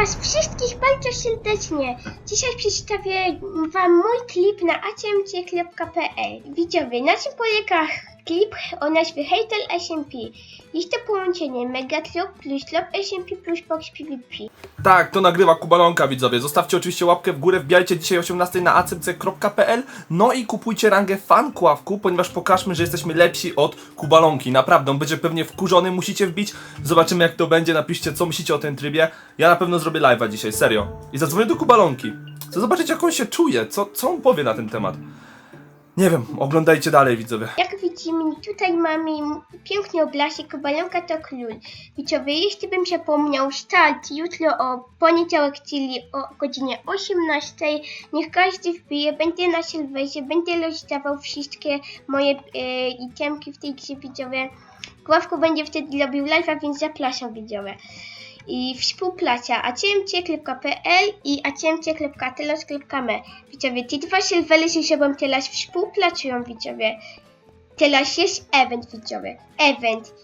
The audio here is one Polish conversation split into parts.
was wszystkich bardzo serdecznie. Dzisiaj przedstawię wam mój klip na acmc.pl. Widzowie, na czym polega klip o nazwie Hatel SMP? Jest to połączenie Megatlop plus Lop SMP plus Box PvP. Tak, to nagrywa Kubalonka, widzowie. Zostawcie oczywiście łapkę w górę, wbijajcie dzisiaj o 18 na acmc.pl. No i kupujcie rangę fan Kławku, ponieważ pokażmy, że jesteśmy lepsi od Kubalonki. Naprawdę, on będzie pewnie wkurzony, musicie wbić. Zobaczymy jak to będzie, napiszcie co myślicie o tym trybie. Ja na pewno zrobię live'a dzisiaj, serio. I zadzwonię do Kubalonki. Chcę zobaczyć jak on się czuje, co, co on powie na ten temat. Nie wiem, oglądajcie dalej, widzowie. Jak widzimy, tutaj mamy piękny obrazek, balonka to król. Widzowie, jeśli bym zapomniał, start jutro o poniedziałek, czyli o godzinie 18. Niech każdy wbije, będę na serwerze, będę rozdawał wszystkie moje e, itemki w tej grze, widzowie. Gławku będzie wtedy robił live'a, więc zapraszam, widzowie. I współpraca acmc.pl i acmc.telos.me Widzowie, te dwa serwery ze sobą teraz współpracują, widzowie. Jest event, widzowie. Event.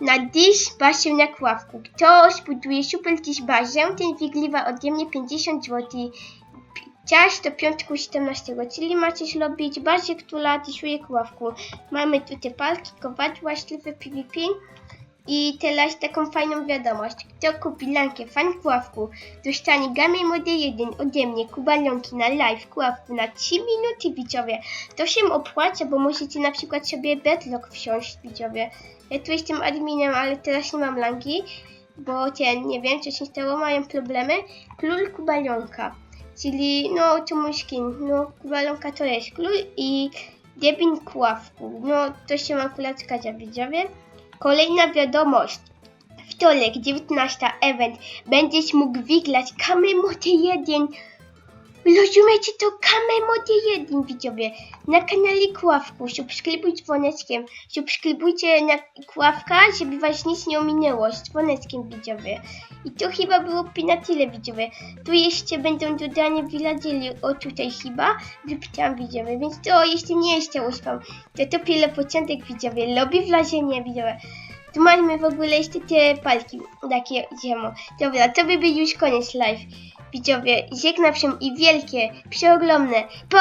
Na dziś bazę na kławku. Kto zbuduje super dziś bazę, ten wygrywa ode mnie 50 zł. Czas do piątku 17, czyli macie zrobić bazę, która dysuje kławku. Mamy tutaj palki, kowadła, szlify PvP. I teraz taką fajną wiadomość. Kto kupi lankę fan kławku, dostanie gamę mody 1 ode mnie, kubalonki na live kławku na 3 minuty widzowie. To się opłaca, bo musicie na przykład sobie bedlock wsiąść widzowie. Ja tu jestem adminem, ale teraz nie mam lanki, bo ten, nie wiem co się stało, mają problemy. Król kubalonka, czyli no to mój skin, no kubalonka to jest król i debin kławku, no to się akurat zgadza widzowie. Kolejna wiadomość. Wtorek, 19 event. Będziesz mógł wygrać Kame Mode 1. Rozumiecie to Kame Mode 1, widzowie. Na kanale Kławku. Subskrybuj dzwoneczkiem. Subskrybujcie na Kławka, żeby was nic nie ominęło. Z dzwoneczkiem, widzowie. I to chyba było na tyle, widzowie. Tu jeszcze będą dodane villagery. O, tutaj chyba. Tam, widzowie. Więc to jeszcze nie całość wam. To dopiero początek, widzowie. Lubię wrażenie, widzowie. Tu mamy w ogóle jeszcze te palki, takie ziemo. Dobra, to by był już koniec live. Widzowie, żegnam się i wielkie, przeogromne. Po!